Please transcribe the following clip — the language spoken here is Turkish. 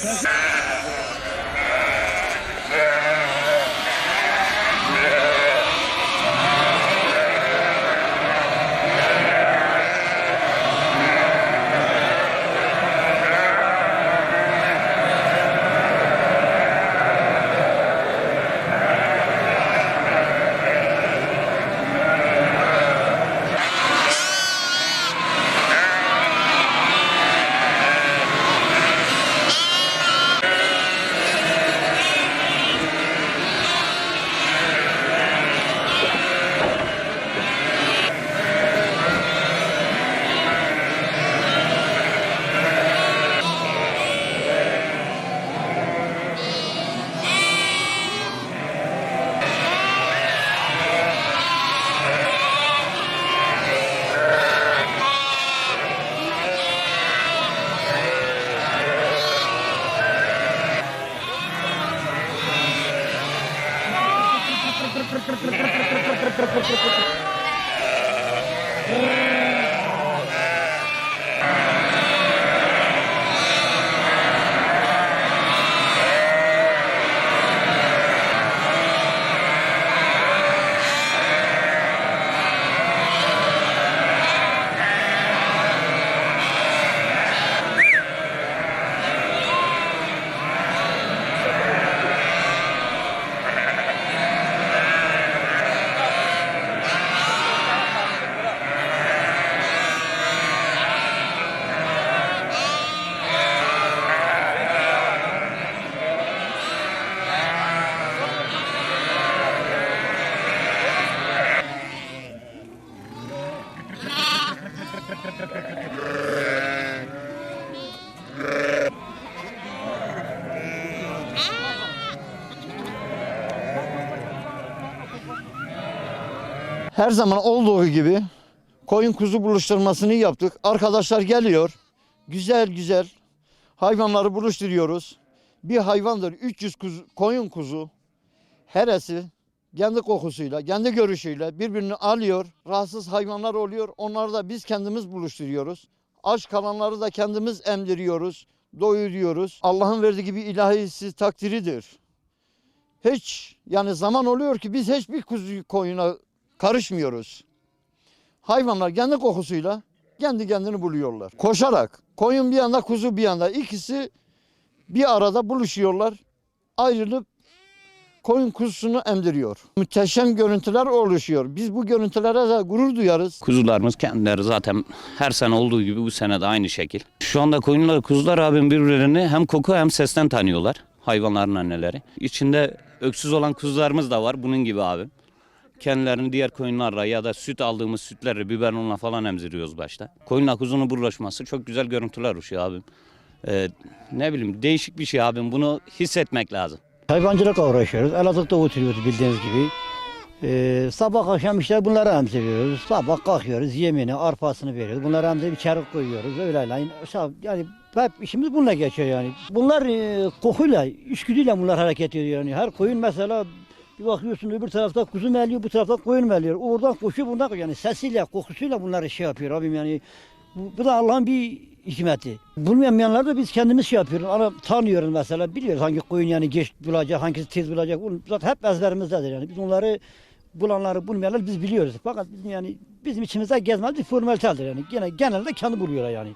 That's Her zaman olduğu gibi koyun kuzu buluşturmasını yaptık. Arkadaşlar geliyor. Güzel güzel hayvanları buluşturuyoruz. Bir hayvandır 300 kuzu, koyun kuzu heresi kendi kokusuyla, kendi görüşüyle birbirini alıyor. Rahatsız hayvanlar oluyor. Onları da biz kendimiz buluşturuyoruz. Aç kalanları da kendimiz emdiriyoruz, doyuruyoruz. Allah'ın verdiği gibi ilahisi takdiridir. Hiç yani zaman oluyor ki biz hiçbir kuzu koyuna karışmıyoruz. Hayvanlar kendi kokusuyla kendi kendini buluyorlar. Koşarak koyun bir yanda kuzu bir yanda ikisi bir arada buluşuyorlar. Ayrılıp koyun kuzusunu emdiriyor. Müteşem görüntüler oluşuyor. Biz bu görüntülere de gurur duyarız. Kuzularımız kendileri zaten her sene olduğu gibi bu sene de aynı şekil. Şu anda koyunlar, kuzular abim birbirlerini hem koku hem sesten tanıyorlar. Hayvanların anneleri. İçinde öksüz olan kuzularımız da var bunun gibi abim. Kendilerini diğer koyunlarla ya da süt aldığımız sütleri biberonla falan emziriyoruz başta. Koyunla kuzunun burlaşması çok güzel görüntüler oluşuyor abim. Ee, ne bileyim değişik bir şey abim bunu hissetmek lazım. Hayvancılıkla uğraşıyoruz. Elazığ'da oturuyoruz bildiğiniz gibi. Ee, sabah akşam işte bunları emziriyoruz. Sabah kalkıyoruz yemini, arpasını veriyoruz. Bunları emzirip içeri koyuyoruz. Öyle yani, yani hep işimiz bununla geçiyor yani. Bunlar e, kokuyla, içgüdüyle bunlar hareket ediyor yani. Her koyun mesela bir bakıyorsun öbür tarafta kuzu meliyor, bu tarafta koyun meliyor. Oradan koşuyor, bundan koşuyor. Yani sesiyle, kokusuyla bunları şey yapıyor abim yani. Bu, bu da Allah'ın bir hikmeti. Bulmayanlar da biz kendimiz şey yapıyoruz. Ana tanıyoruz mesela. Biliyoruz hangi koyun yani geç bulacak, hangisi tez bulacak. Bunu Zaten hep ezberimizdedir yani. Biz onları bulanları bulmayanları biz biliyoruz. Fakat bizim yani bizim içimizde gezmez bir formalitedir yani. Gene genelde kendi buluyorlar yani.